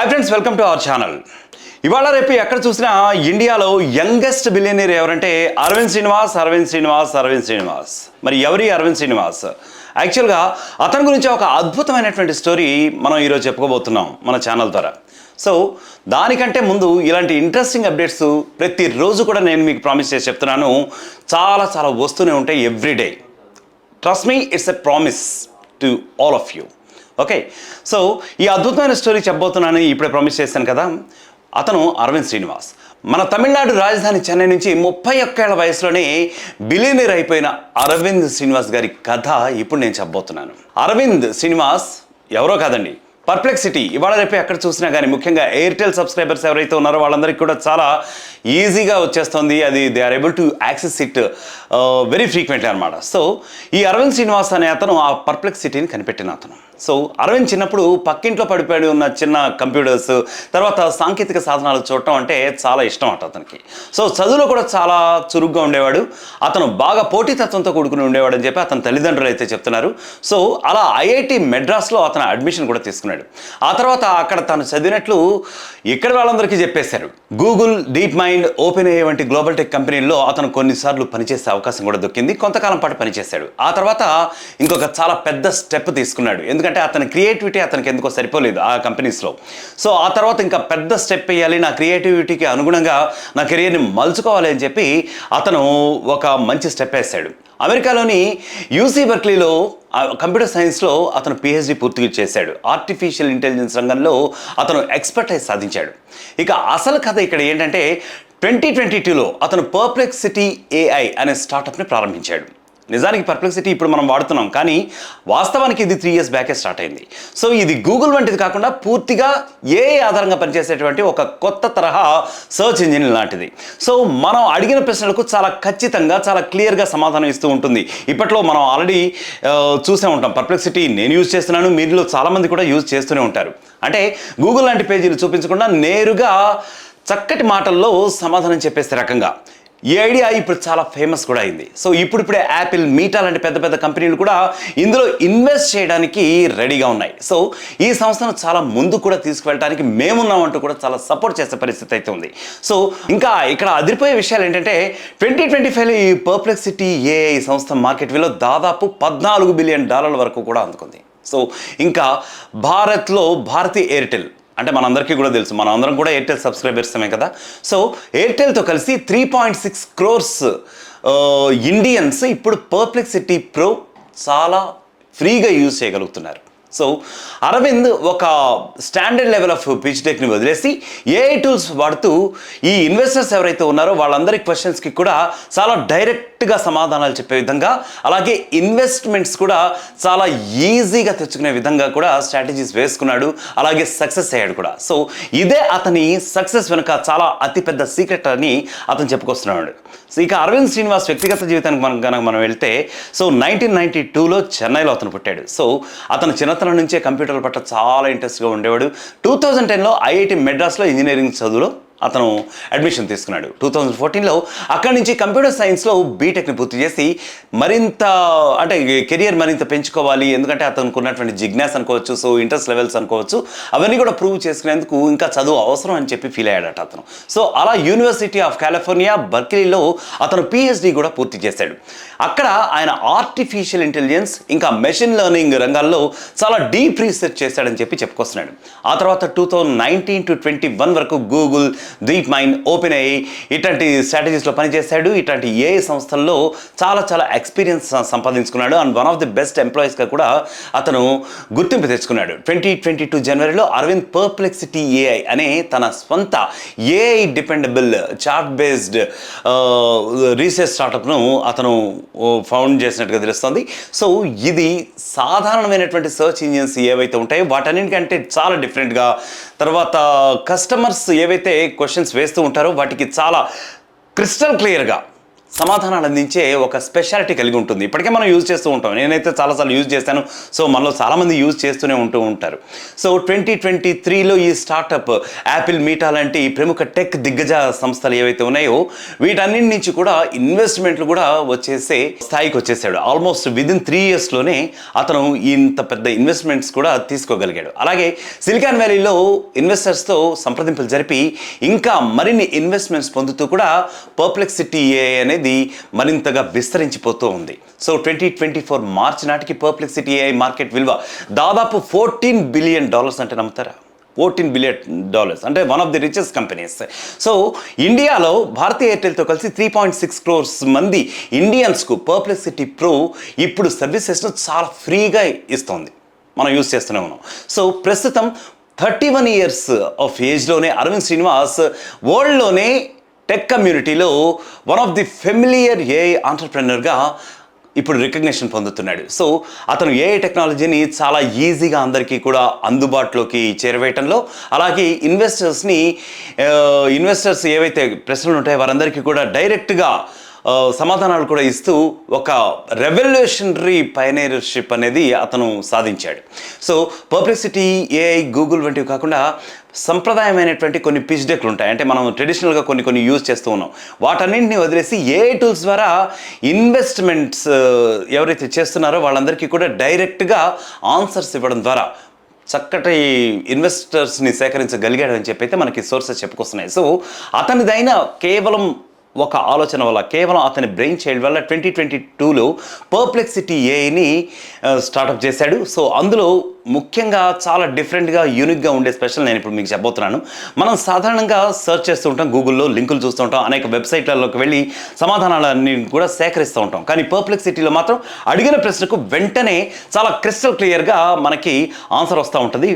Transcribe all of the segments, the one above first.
Hi friends welcome to our channel ఇవాళ రేపు ఎక్కడ చూసినా ఇండియాలో యంగెస్ట్ బిలియనీర్ ఎవరంటే అరవింద్ శ్రీనివాస్ అరవింద్ శ్రీనివాస్ అరవింద్ శ్రీనివాస్. మరి ఎవరి అరవింద్ శ్రీనివాస్? యాక్చువల్గా అతని గురించి ఒక అద్భుతమైనటువంటి స్టోరీ మనం ఈరోజు చెప్పుకోబోతున్నాం మన ఛానల్ ద్వారా. సో దానికంటే ముందు ఇలాంటి ఇంట్రెస్టింగ్ అప్డేట్స్ ప్రతిరోజు కూడా నేను మీకు ప్రామిస్ చేసి చెప్తున్నాను. చాలా చాలా వస్తూనే ఉంటాయి everyday trust me it's a promise to all of you okay so ఈ అద్భుతమైన స్టోరీ చెప్పబోతున్నానని ఇప్పుడే ప్రామిస్ చేశాను కదా. అతను అరవింద్ శ్రీనివాస్. మన తమిళనాడు రాజధాని చెన్నై నుంచి ముప్పై ఒక్కేళ్ళ వయసులోనే బిలీనీర్ అయిపోయిన అరవింద్ శ్రీనివాస్ గారి కథ ఇప్పుడు నేను చెప్పబోతున్నాను. అరవింద్ శ్రీనివాస్ ఎవరో కాదండి పర్ప్లెక్సిటీ ఇవాళ రేపు ఎక్కడ చూసినా కానీ ముఖ్యంగా ఎయిర్టెల్ సబ్స్క్రైబర్స్ ఎవరైతే ఉన్నారో వాళ్ళందరికీ కూడా చాలా ఈజీగా వచ్చేస్తుంది. అది they are able to access it very frequently అనమాట సో ఈ అరవింద్ శ్రీనివాస్ అనే అతను ఆ పర్ప్లెక్సిటీని కనిపెట్టిన అతను. సో అరవింద్ చిన్నప్పుడు పక్కింట్లో పడిపోయి ఉన్న చిన్న కంప్యూటర్స్ తర్వాత సాంకేతిక సాధనాలు చూడటం అంటే చాలా ఇష్టం అట అతనికి. సో చదువులో కూడా చాలా చురుగ్గా ఉండేవాడు. అతను బాగా పోటీతత్వంతో కూడుకుని ఉండేవాడు అని చెప్పి అతని తల్లిదండ్రులు అయితే చెప్తున్నారు. సో అలా ఐఐటి మెడ్రాస్లో అతను అడ్మిషన్ కూడా తీసుకున్నాడు. ఆ తర్వాత అక్కడ తను చదివినట్లు ఇక్కడ వాళ్ళందరికీ చెప్పేశారు. Google DeepMind OpenAI వంటి గ్లోబల్ టెక్ కంపెనీల్లో అతను కొన్నిసార్లు పనిచేసే అవకాశం కూడా దొక్కింది కొంతకాలం పాటు పనిచేశాడు. ఆ తర్వాత ఇంకొక చాలా పెద్ద స్టెప్ తీసుకున్నాడు. ఎందుకంటే అతని క్రియేటివిటీ అతనికి ఎందుకో సరిపోలేదు ఆ కంపెనీస్లో సో ఆ తర్వాత ఇంకా పెద్ద స్టెప్ వేయాలి నా క్రియేటివిటీకి అనుగుణంగా నా కెరియర్ని మలుచుకోవాలి అని చెప్పి అతను ఒక మంచి స్టెప్ వేశాడు అమెరికాలోని యూసీ బర్క్లీలో కంప్యూటర్ సైన్స్లో అతను పిహెచ్డి పూర్తిగా చేశాడు. ఆర్టిఫిషియల్ ఇంటెలిజెన్స్ రంగంలో అతను ఎక్స్పర్టైజ్ సాధించాడు. ఇక అసలు కథ ఇక్కడ ఏంటంటే ట్వంటీ ట్వంటీ టూలో అతను పర్ప్లెక్సిటీ ఏఐ అనే స్టార్టప్ని ప్రారంభించాడు. నిజానికి పర్ప్లెక్సిటీ ఇప్పుడు మనం వాడుతున్నాం కానీ వాస్తవానికి ఇది త్రీ ఇయర్స్ బ్యాకే స్టార్ట్ అయింది. సో ఇది గూగుల్ వంటిది కాకుండా పూర్తిగా ఏ ఆధారంగా పనిచేసేటువంటి ఒక కొత్త తరహా సర్చ్ ఇంజిన్ లాంటిది. సో మనం అడిగిన ప్రశ్నలకు చాలా ఖచ్చితంగా చాలా క్లియర్గా సమాధానం ఇస్తూ ఉంటుంది. ఇప్పట్లో మనం ఆల్రెడీ చూసే ఉంటాం. పర్ప్లెక్సిటీ నేను యూజ్ చేస్తున్నాను మీరులో చాలామంది కూడా యూజ్ చేస్తూనే ఉంటారు. అంటే గూగుల్ లాంటి పేజీలు చూపించకుండా నేరుగా చక్కటి మాటల్లో సమాధానం చెప్పేసే రకంగా. ఈ ఐడియా ఇప్పుడు చాలా ఫేమస్ కూడా అయింది. సో ఇప్పుడిప్పుడే యాపిల్ మీటా లాంటి పెద్ద పెద్ద కంపెనీలు కూడా ఇందులో ఇన్వెస్ట్ చేయడానికి రెడీగా ఉన్నాయి. సో ఈ సంస్థను చాలా ముందు కూడా తీసుకువెళ్ళడానికి మేమున్నామంటూ కూడా చాలా సపోర్ట్ చేసే పరిస్థితి అయితే ఉంది. సో ఇంకా ఇక్కడ అదిరిపోయే విషయాలు ఏంటంటే ట్వంటీ ట్వంటీ ఫైవ్ ఈ పర్ప్లెక్సిటీ ఏఐ సంస్థ మార్కెట్ విలువ దాదాపు పద్నాలుగు బిలియన్ డాలర్ల వరకు కూడా అందుకుంది. సో ఇంకా భారత్లో భారతీ ఎయిర్టెల్ అంటే మనందరికీ కూడా తెలుసు. మన అందరం కూడా ఎయిర్టెల్ సబ్స్క్రైబర్సమే కదా. సో ఎయిర్టెల్తో కలిసి three point six crores Indians ఇప్పుడు పర్ప్లెక్సిటీ ప్రో చాలా ఫ్రీగా యూజ్ చేయగలుగుతున్నారు. సో అరవింద్ ఒక స్టాండర్డ్ లెవెల్ ఆఫ్ పిచ్ టెక్ని వదిలేసి ఏఐ టూల్స్ వాడుతూ ఈ ఇన్వెస్టర్స్ ఎవరైతే ఉన్నారో వాళ్ళందరి క్వశ్చన్స్కి కూడా చాలా డైరెక్ట్ కరెక్ట్గా సమాధానాలు చెప్పే విధంగా అలాగే ఇన్వెస్ట్మెంట్స్ కూడా చాలా ఈజీగా తెచ్చుకునే విధంగా కూడా స్ట్రాటజీస్ వేసుకున్నాడు అలాగే సక్సెస్ అయ్యాడు కూడా. సో ఇదే అతని సక్సెస్ వెనుక చాలా అతిపెద్ద సీక్రెట్ అని అతను చెప్పుకొస్తున్నాడు. సో ఇక అరవింద్ శ్రీనివాస్ వ్యక్తిగత జీవితానికి మనం కనుక మనం వెళ్తే సో నైన్టీన్ నైన్టీ టూలో చెన్నైలో అతను పుట్టాడు. సో అతను చిన్నతనం నుంచే కంప్యూటర్ల పట్ల చాలా ఇంట్రెస్ట్గా ఉండేవాడు. టూ థౌజండ్ టెన్లో ఐఐటి మెడ్రాస్లో ఇంజనీరింగ్ చదువులో అతను అడ్మిషన్ తీసుకున్నాడు. టూ థౌజండ్ ఫోర్టీన్లో అక్కడి నుంచి కంప్యూటర్ సైన్స్లో బీటెక్ని పూర్తి చేసి మరింత అంటే కెరియర్ మరింత పెంచుకోవాలి. ఎందుకంటే అతనికి ఉన్నటువంటి జిజ్ఞాస్ అనుకోవచ్చు సో ఇంట్రెస్ట్ లెవెల్స్ అనుకోవచ్చు అవన్నీ కూడా ప్రూవ్ చేసుకునేందుకు ఇంకా చదువు అవసరం అని చెప్పి ఫీల్ అయ్యాడట అతను. సో అలా యూనివర్సిటీ ఆఫ్ కాలిఫోర్నియా బర్కిలీలో అతను పిహెచ్డి కూడా పూర్తి చేశాడు. అక్కడ ఆయన ఆర్టిఫిషియల్ ఇంటెలిజెన్స్ ఇంకా మెషిన్ లెర్నింగ్ రంగాల్లో చాలా డీప్ రీసెర్చ్ చేశాడని చెప్పి చెప్పుకొస్తున్నాడు. ఆ తర్వాత two thousand nineteen to twenty one వరకు గూగుల్ దీప్ మైండ్ ఓపెన్ అయ్యి ఇట్లాంటి స్ట్రాటజీస్లో పనిచేశాడు. ఇట్లాంటి ఏ సంస్థల్లో చాలా చాలా ఎక్స్పీరియన్స్ సంపాదించుకున్నాడు. And one of the best ఎంప్లాయీస్గా కూడా అతను గుర్తింపు తెచ్చుకున్నాడు. ట్వంటీ ట్వంటీ టూ జనవరిలో అరవింద్ పర్ప్లెక్సిటీ ఏఐ అనే తన స్వంత AI dependable chart based research స్టార్టప్ను అతను ఫౌండ్ చేసినట్టుగా తెలుస్తుంది. సో ఇది సాధారణమైనటువంటి సర్చ్ ఇంజిన్స్ ఏవైతే ఉంటాయో వాటన్నిటికంటే చాలా డిఫరెంట్గా తర్వాత కస్టమర్స్ ఏవైతే క్వశ్చన్స్ వేస్తూ ఉంటారో వాటికి చాలా క్రిస్టల్ క్లియర్గా సమాధానాలు అందించే ఒక స్పెషాలిటీ కలిగి ఉంటుంది. ఇప్పటికే మనం యూజ్ చేస్తూ ఉంటాం. నేనైతే చాలాసార్లు యూజ్ చేస్తాను సో మనలో చాలామంది యూజ్ చేస్తూనే ఉంటూ ఉంటారు. సో ట్వంటీ ట్వంటీ త్రీలో ఈ స్టార్టప్ యాపిల్ మీటా లాంటి ప్రముఖ టెక్ దిగ్గజ సంస్థలు ఏవైతే ఉన్నాయో వీటన్నిటి నుంచి కూడా ఇన్వెస్ట్మెంట్లు కూడా వచ్చేసే స్థాయికి వచ్చేసాడు. ఆల్మోస్ట్ విదిన్ త్రీ ఇయర్స్లోనే అతను ఇంత పెద్ద ఇన్వెస్ట్మెంట్స్ కూడా తీసుకోగలిగాడు. అలాగే సిలికాన్ వ్యాలీలో ఇన్వెస్టర్స్తో సంప్రదింపులు జరిపి ఇంకా మరిన్ని ఇన్వెస్ట్మెంట్స్ పొందుతూ కూడా పర్ప్లెక్సిటీ అనేది అనేది మరింతగా విస్తరించిపోతూ ఉంది. సో ట్వంటీ ట్వంటీ ఫోర్ మార్చి నాటికి పర్ప్లెక్సిటీ ఏఐ మార్కెట్ విలువ దాదాపు ఫోర్టీన్ బిలియన్ డాలర్స్ అంటే నమ్ముతారా? ఫోర్టీన్ బిలియన్ డాలర్స్ అంటే one of the richest companies so ఇండియాలో భారతీయ ఎయిర్టెల్తో కలిసి త్రీ పాయింట్ సిక్స్ క్రోర్స్ మంది ఇండియన్స్కు పర్ప్లెక్సిటీ ప్రో ఇప్పుడు సర్వీసెస్ను చాలా ఫ్రీగా ఇస్తోంది. మనం యూస్ చేస్తూనే ఉన్నాం. సో ప్రస్తుతం థర్టీ వన్ ఇయర్స్ ఆఫ్ ఏజ్లోనే అరవింద్ శ్రీనివాస్ వరల్డ్లోనే టెక్ కమ్యూనిటీలో one of the familiar AI ఆంటర్ప్రెనర్గా ఇప్పుడు రికగ్నిషన్ పొందుతున్నాడు. సో అతను ఏఐ టెక్నాలజీని చాలా ఈజీగా అందరికీ కూడా అందుబాటులోకి చేరవేయటంలో అలాగే ఇన్వెస్టర్స్ని ఇన్వెస్టర్స్ ఏవైతే ప్రశ్నలు ఉంటాయో వారందరికీ కూడా డైరెక్ట్గా సమాధానాలు కూడా ఇస్తూ ఒక రెవల్యూషనరీ పైనీర్షిప్ అనేది అతను సాధించాడు. సో పబ్లిసిటీ ఏఐ గూగుల్ వంటివి కాకుండా సంప్రదాయమైనటువంటి కొన్ని పిచ్ డెక్లు ఉంటాయి. అంటే మనం ట్రెడిషనల్గా కొన్ని కొన్ని యూజ్ చేస్తూ ఉన్నాం. వాటన్నింటిని వదిలేసి ఏ టూల్స్ ద్వారా ఇన్వెస్ట్మెంట్స్ ఎవరైతే చేస్తున్నారో వాళ్ళందరికీ కూడా డైరెక్ట్గా ఆన్సర్స్ ఇవ్వడం ద్వారా చక్కటి ఇన్వెస్టర్స్ని సేకరించగలిగాడని చెప్పి అయితే మనకి సోర్సెస్ చెప్పుకొస్తున్నాయి. సో అతనిదైన కేవలం ఒక ఆలోచన వల్ల కేవలం అతని బ్రెయిన్ చైల్డ్ వల్ల ట్వంటీ ట్వంటీ టూలో పర్ప్లెక్సిటీ ఏని స్టార్టప్ చేశాడు. సో అందులో ముఖ్యంగా చాలా డిఫరెంట్గా యూనిక్గా ఉండే స్పెషల్ నేను ఇప్పుడు మీకు చెప్పబోతున్నాను. మనం సాధారణంగా సెర్చ్ చేస్తూ ఉంటాం గూగుల్లో లింకులు చూస్తూ ఉంటాం అనేక వెబ్సైట్లలోకి వెళ్ళి సమాధానాలన్నీ కూడా సేకరిస్తూ ఉంటాం. కానీ పర్ప్లెక్సిటీలో మాత్రం అడిగిన ప్రశ్నకు వెంటనే చాలా క్రిస్టల్ క్లియర్గా మనకి ఆన్సర్ వస్తూ ఉంటుంది.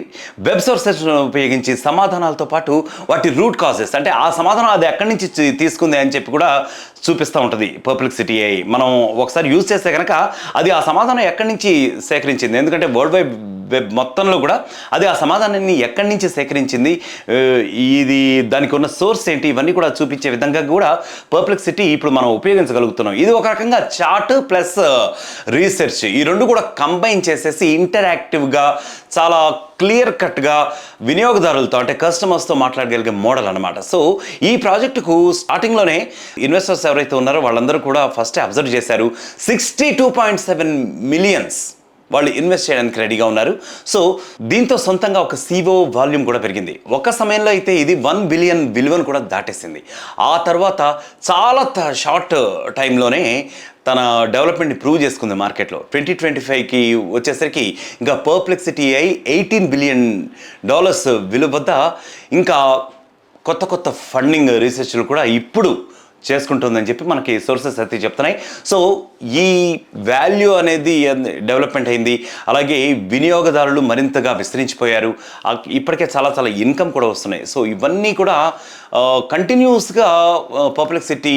వెబ్ సోర్సెస్ ఉపయోగించి సమాధానాలతో పాటు వాటి రూట్ కాజెస్ అంటే ఆ సమాధానం అది ఎక్కడి నుంచి తీసుకుంది అని చెప్పి కూడా చూపిస్తూ ఉంటుంది పర్ప్లెక్సిటీ అయి మనం ఒకసారి యూజ్ చేస్తే కనుక అది ఆ సమాధానం ఎక్కడి నుంచి సేకరించింది? ఎందుకంటే వరల్డ్ వైడ్ వెబ్ మొత్తంలో కూడా అది ఆ సమాధానాన్ని ఎక్కడి నుంచి సేకరించింది ఇది దానికి ఉన్న సోర్స్ ఏంటి ఇవన్నీ కూడా చూపించే విధంగా కూడా పర్ప్లెక్సిటీ ఇప్పుడు మనం ఉపయోగించగలుగుతున్నాం. ఇది ఒక రకంగా చార్ట్ ప్లస్ రీసెర్చ్ ఈ రెండు కూడా కంబైన్ చేసేసి ఇంటరాక్టివ్గా చాలా క్లియర్ కట్గా వినియోగదారులతో అంటే కస్టమర్స్తో మాట్లాడగలిగే మోడల్ అనమాట సో ఈ ప్రాజెక్టుకు స్టార్టింగ్లోనే ఇన్వెస్టర్స్ ఎవరైతే ఉన్నారో వాళ్ళందరూ కూడా ఫస్ట్ అబ్జర్వ్ చేశారు. Sixty two point seven millions వాళ్ళు ఇన్వెస్ట్ చేయడానికి రెడీగా ఉన్నారు. సో దీంతో సొంతంగా ఒక సివో వాల్యూమ్ కూడా పెరిగింది. ఒక సమయంలో అయితే ఇది వన్ బిలియన్ విలువను కూడా దాటేసింది. ఆ తర్వాత చాలా షార్ట్ టైంలోనే తన డెవలప్మెంట్ని ప్రూవ్ చేసుకుంది మార్కెట్లో. ట్వంటీ ట్వంటీ ఫైవ్కి వచ్చేసరికి ఇంకా పర్ప్లెక్సిటీ అయి ఎయిటీన్ బిలియన్ డాలర్స్ విలువ వద్ద ఇంకా కొత్త కొత్త ఫండింగ్ రీసెర్చ్లు కూడా ఇప్పుడు చేసుకుంటుందని చెప్పి మనకి సోర్సెస్ అయితే చెప్తున్నాయి. సో ఈ వాల్యూ అనేది డెవలప్మెంట్ అయింది. అలాగే వినియోగదారులు మరింతగా విస్తరించిపోయారు. ఇప్పటికే చాలా చాలా ఇన్కమ్ కూడా వస్తున్నాయి. సో ఇవన్నీ కూడా కంటిన్యూస్గా పబ్లిసిటీ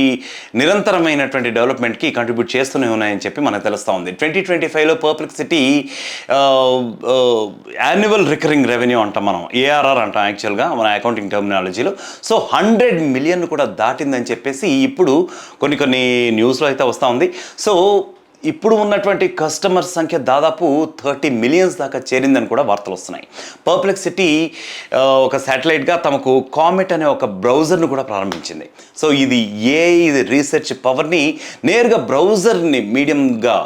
నిరంతరమైనటువంటి డెవలప్మెంట్కి కంట్రిబ్యూట్ చేస్తూనే ఉన్నాయని చెప్పి మనకు తెలుస్తూ ఉంది. ట్వంటీ ట్వంటీ ఫైవ్లో పర్ప్లెక్సిటీ యాన్యువల్ రికరింగ్ రెవెన్యూ అంటాం మనం. ఏఆర్ఆర్ అంటాం యాక్చువల్గా మన అకౌంటింగ్ టెర్మినాలజీలో సో హండ్రెడ్ మిలియన్ కూడా దాటిందని చెప్పేసి ఇప్పుడు కొన్ని కొన్ని న్యూస్లో అయితే వస్తూ ఉంది. సో ఇప్పుడు ఉన్నటువంటి కస్టమర్ సంఖ్య దాదాపు థర్టీ మిలియన్స్ దాకా చేరిందని కూడా వార్తలు వస్తున్నాయి. పర్ప్లెక్సిటీ ఒక శాటిలైట్గా తమకు కామెట్ అనే ఒక బ్రౌజర్ను కూడా ప్రారంభించింది. సో ఇది ఏ ఇది రీసెర్చ్ పవర్ని నేరుగా బ్రౌజర్ని మీడియంగా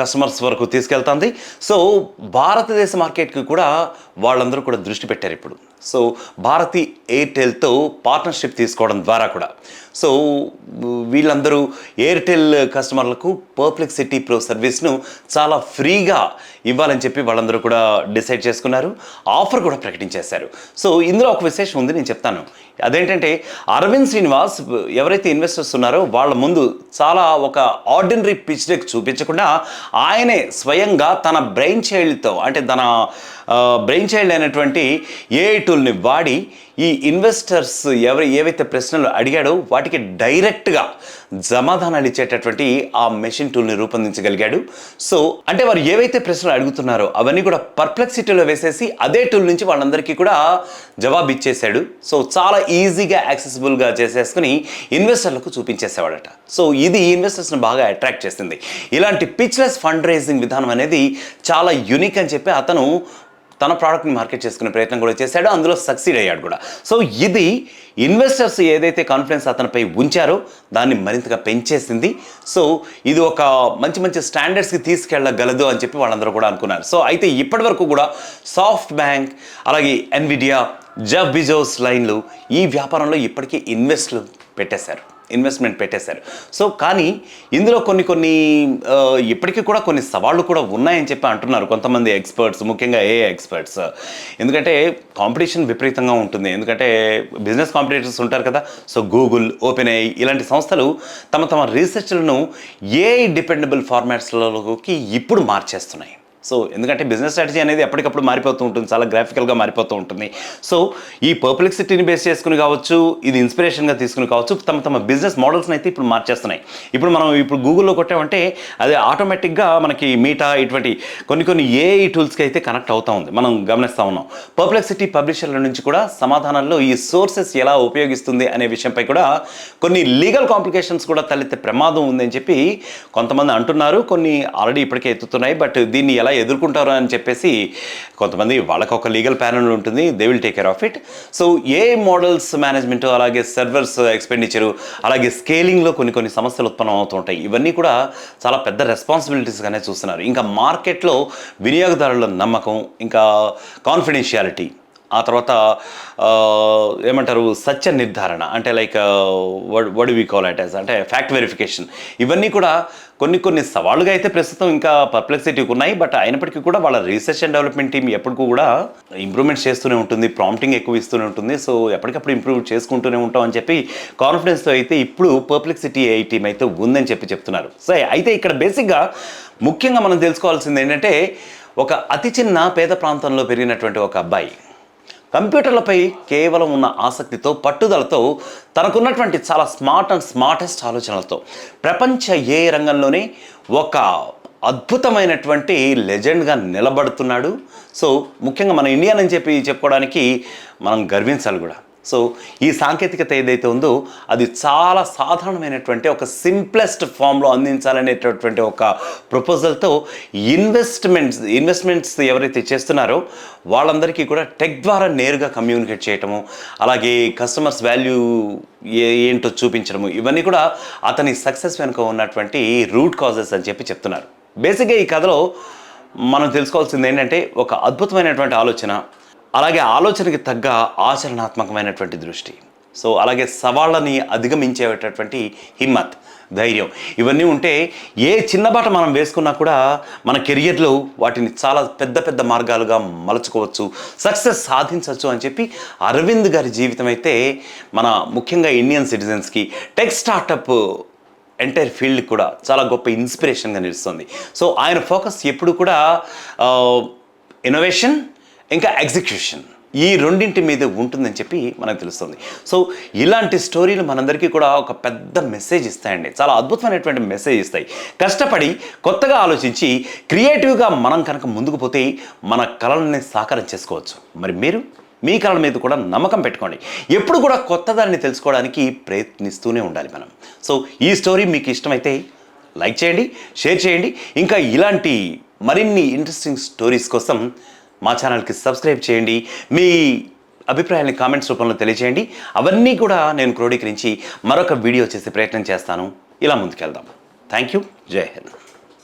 కస్టమర్స్ వరకు తీసుకెళ్తుంది. సో భారతదేశ మార్కెట్కి కూడా వాళ్ళందరూ కూడా దృష్టి పెట్టారు ఇప్పుడు. సో భారతి ఎయిర్టెల్తో పార్ట్నర్షిప్ తీసుకోవడం ద్వారా కూడా. సో వీళ్ళందరూ ఎయిర్టెల్ కస్టమర్లకు పర్ప్లెక్సిటీ ప్రో సర్వీస్ను చాలా ఫ్రీగా ఇవ్వాలని చెప్పి వాళ్ళందరూ కూడా డిసైడ్ చేసుకున్నారు. ఆఫర్ కూడా ప్రకటించేశారు. సో ఇందులో ఒక విశేషం ఉంది నేను చెప్తాను. అదేంటంటే అరవింద్ శ్రీనివాస్ ఎవరైతే ఇన్వెస్టర్స్ ఉన్నారో వాళ్ళ ముందు చాలా ఒక ఆర్డినరీ పిచ్ డెక్ చూపించకుండా ఆయనే స్వయంగా తన బ్రెయిన్ చైల్డ్తో అంటే తన బ్రెయిన్ చైల్డ్ అయినటువంటి ఏఐ టూల్ని వాడి ఈ ఇన్వెస్టర్స్ ఎవరు ఏవైతే ప్రశ్నలు అడిగాడో వాటికి డైరెక్ట్గా జమాధానాలు ఇచ్చేటటువంటి ఆ మెషిన్ టూల్ని రూపొందించగలిగాడు. సో అంటే వారు ఏవైతే ప్రశ్నలు అడుగుతున్నారో అవన్నీ కూడా పర్ప్లెక్సిటీలో వేసేసి అదే టూల్ నుంచి వాళ్ళందరికీ కూడా జవాబు ఇచ్చేసాడు సో చాలా ఈజీగా యాక్సెసిబుల్గా చేసేసుకుని ఇన్వెస్టర్లకు చూపించేసేవాడట. సో ఇది ఇన్వెస్టర్స్ని బాగా అట్రాక్ట్ చేసింది. ఇలాంటి పిచ్లెస్ ఫండ్ రైజింగ్ విధానం అనేది చాలా యునిక్ అని చెప్పి అతను తన ప్రోడక్ట్ని మార్కెట్ చేసుకునే ప్రయత్నం కూడా చేశాడు అందులో సక్సీడ్ అయ్యాడు కూడా. సో ఇది ఇన్వెస్టర్స్ ఏదైతే కాన్ఫిడెన్స్ అతనిపై ఉంచారో దాన్ని మరింతగా పెంచేసింది. సో ఇది ఒక మంచి మంచి స్టాండర్డ్స్కి తీసుకెళ్ళగలదు అని చెప్పి వాళ్ళందరూ కూడా అనుకున్నారు. సో అయితే ఇప్పటి వరకు కూడా సాఫ్ట్ బ్యాంక్ అలాగే ఎన్విడియా జబ్ బిజోస్ లైన్లు ఈ వ్యాపారంలో ఇప్పటికీ ఇన్వెస్ట్లు పెట్టేశారు. ఇన్వెస్ట్మెంట్ పెట్టేశారు. సో కానీ ఇందులో కొన్ని కొన్ని ఇప్పటికీ కూడా కొన్ని సవాళ్ళు కూడా ఉన్నాయని చెప్పి అంటున్నారు కొంతమంది ఎక్స్పర్ట్స్ ముఖ్యంగా ఏ ఎక్స్పర్ట్స్ ఎందుకంటే కాంపిటీషన్ విపరీతంగా ఉంటుంది. ఎందుకంటే బిజినెస్ కాంపిటేటర్స్ ఉంటారు కదా. సో గూగుల్ ఓపెన్ ఐ ఇలాంటి సంస్థలు తమ తమ రీసెర్చ్లను ఏ డిపెండబుల్ ఫార్మాట్స్లోకి ఇప్పుడు మార్చేస్తున్నాయి. సో ఎందుకంటే బిజినెస్ స్ట్రాటజీ అనేది ఎప్పటికప్పుడు మారిపోతూ ఉంటుంది చాలా గ్రాఫికల్గా మారిపోతూ ఉంటుంది. సో ఈ పర్ప్లెక్సిటీని బేస్ చేసుకుని కావచ్చు ఇది ఇన్స్పిరేషన్గా తీసుకుని కావచ్చు తమ తమ బిజినెస్ మోడల్స్ని అయితే ఇప్పుడు మార్చేస్తున్నాయి. ఇప్పుడు మనం ఇప్పుడు గూగుల్లో కొట్టామంటే అది ఆటోమేటిక్గా మనకి మీటా ఇటువంటి కొన్ని కొన్ని ఏఐ టూల్స్కి అయితే కనెక్ట్ అవుతూ ఉంది. మనం గమనిస్తూ ఉన్నాం. పర్ప్లెక్సిటీ పబ్లిషర్ల నుంచి కూడా సమాధానంలో ఈ సోర్సెస్ ఎలా ఉపయోగిస్తుంది అనే విషయంపై కూడా కొన్ని లీగల్ కాంప్లికేషన్స్ కూడా తలెత్తే ప్రమాదం ఉందని చెప్పి కొంతమంది అంటున్నారు. కొన్ని ఆల్రెడీ ఇప్పటికే ఎత్తుతున్నాయి. బట్ దీన్ని ఎలా ఎదుర్కొంటారు అని చెప్పేసి కొంతమంది వాళ్ళకి ఒక లీగల్ ప్యానల్ ఉంటుంది they will take care of it so a models management అలాగే సర్వర్స్ ఎక్స్పెండిచరు అలాగే స్కేలింగ్లో కొన్ని కొన్ని సమస్యలు ఉత్పన్నం అవుతుంటాయి ఇవన్నీ కూడా చాలా పెద్ద రెస్పాన్సిబిలిటీస్గానే చూస్తున్నారు. ఇంకా మార్కెట్లో వినియోగదారుల నమ్మకం ఇంకా కాన్ఫిడెన్షియాలిటీ ఆ తర్వాత ఏమంటారు సత్య నిర్ధారణ అంటే like what we call it as అంటే ఫ్యాక్ట్ వెరిఫికేషన్ ఇవన్నీ కూడా కొన్ని కొన్ని సవాళ్ళుగా అయితే ప్రస్తుతం ఇంకా పర్ప్లెక్సిటీ ఉన్నాయి బట్ అయినప్పటికీ కూడా వాళ్ళ రీసెర్చ్ అండ్ డెవలప్మెంట్ టీం ఎప్పటికీ కూడా ఇంప్రూవ్మెంట్ చేస్తూనే ఉంటుంది ప్రాంప్టింగ్ ఎక్కువ ఇస్తూనే ఉంటుంది. సో ఎప్పటికప్పుడు ఇంప్రూవ్ చేసుకుంటూనే ఉంటాం అని చెప్పి కాన్ఫిడెన్స్తో అయితే ఇప్పుడు పర్ప్లెక్సిటీ ఏ టీం అయితే ఉందని చెప్పి చెప్తున్నారు. సో అయితే ఇక్కడ బేసిక్గా ముఖ్యంగా మనం తెలుసుకోవాల్సింది ఏంటంటే ఒక అతి చిన్న పేద ప్రాంతంలో పెరిగినటువంటి ఒక అబ్బాయి కంప్యూటర్లపై కేవలం ఉన్న ఆసక్తితో పట్టుదలతో తనకున్నటువంటి చాలా స్మార్ట్ అండ్ స్మార్టెస్ట్ ఆలోచనలతో ప్రపంచ ఏ రంగంలోనే ఒక అద్భుతమైనటువంటి లెజెండ్గా నిలబడుతున్నాడు. సో ముఖ్యంగా మన ఇండియా అని చెప్పి చెప్పుకోవడానికి మనం గర్వించాలి కూడా. సో ఈ సాంకేతికత ఏదైతే ఉందో అది చాలా సాధారణమైనటువంటి ఒక సింప్లెస్ట్ ఫామ్లో అందించాలనేటటువంటి ఒక ప్రపోజల్తో ఇన్వెస్ట్మెంట్స్ ఇన్వెస్ట్మెంట్స్ ఎవరైతే చేస్తున్నారో వాళ్ళందరికీ కూడా టెక్ ద్వారా నేరుగా కమ్యూనికేట్ చేయటము అలాగే కస్టమర్స్ వాల్యూ ఏ ఏంటో చూపించడము ఇవన్నీ కూడా అతని సక్సెస్ వెనుక ఉన్నటువంటి రూట్ కాజెస్ అని చెప్పి చెప్తున్నారు. బేసిక్గా ఈ కథలో మనం తెలుసుకోవాల్సింది ఏంటంటే ఒక అద్భుతమైనటువంటి ఆలోచన అలాగే ఆలోచనకి తగ్గ ఆచరణాత్మకమైనటువంటి దృష్టి. సో అలాగే సవాళ్ళని అధిగమించేటటువంటి హిమ్మత్ ధైర్యం ఇవన్నీ ఉంటే ఏ చిన్న బాట మనం వేసుకున్నా కూడా మన కెరియర్లో వాటిని చాలా పెద్ద పెద్ద మార్గాలుగా మలుచుకోవచ్చు సక్సెస్ సాధించవచ్చు అని చెప్పి అరవింద్ గారి జీవితం అయితే మన ముఖ్యంగా ఇండియన్ సిటిజన్స్కి టెక్ స్టార్టప్ ఎంటైర్ ఫీల్డ్ కూడా చాలా గొప్ప ఇన్స్పిరేషన్గా నిలుస్తుంది. సో ఆయన ఫోకస్ ఎప్పుడు కూడా ఇన్నోవేషన్ ఇంకా ఎగ్జిక్యూషన్ ఈ రెండింటి మీద ఉంటుందని చెప్పి మనకు తెలుస్తుంది. సో ఇలాంటి స్టోరీలు మనందరికీ కూడా ఒక పెద్ద మెసేజ్ ఇస్తాయండి. చాలా అద్భుతమైనటువంటి మెసేజ్ ఇస్తాయి. కష్టపడి కొత్తగా ఆలోచించి క్రియేటివ్గా మనం కనుక ముందుకు పోతే మన కళల్ని సాకారం చేసుకోవచ్చు. మరి మీరు మీ కళల మీద కూడా నమ్మకం పెట్టుకోండి. ఎప్పుడు కూడా కొత్తదాన్ని తెలుసుకోవడానికి ప్రయత్నిస్తూనే ఉండాలి మనం. సో ఈ స్టోరీ మీకు ఇష్టమైతే లైక్ చేయండి షేర్ చేయండి. ఇంకా ఇలాంటి మరిన్ని ఇంట్రెస్టింగ్ స్టోరీస్ కోసం మా ఛానల్కి సబ్స్క్రైబ్ చేయండి. మీ అభిప్రాయాన్ని కామెంట్స్ రూపంలో తెలియజేయండి అవన్నీ కూడా నేను క్రోడీకరించి మరొక వీడియో చేసే ప్రయత్నం చేస్తాను. ఇలా ముందుకెళ్దాం. థ్యాంక్ యూ జై హింద్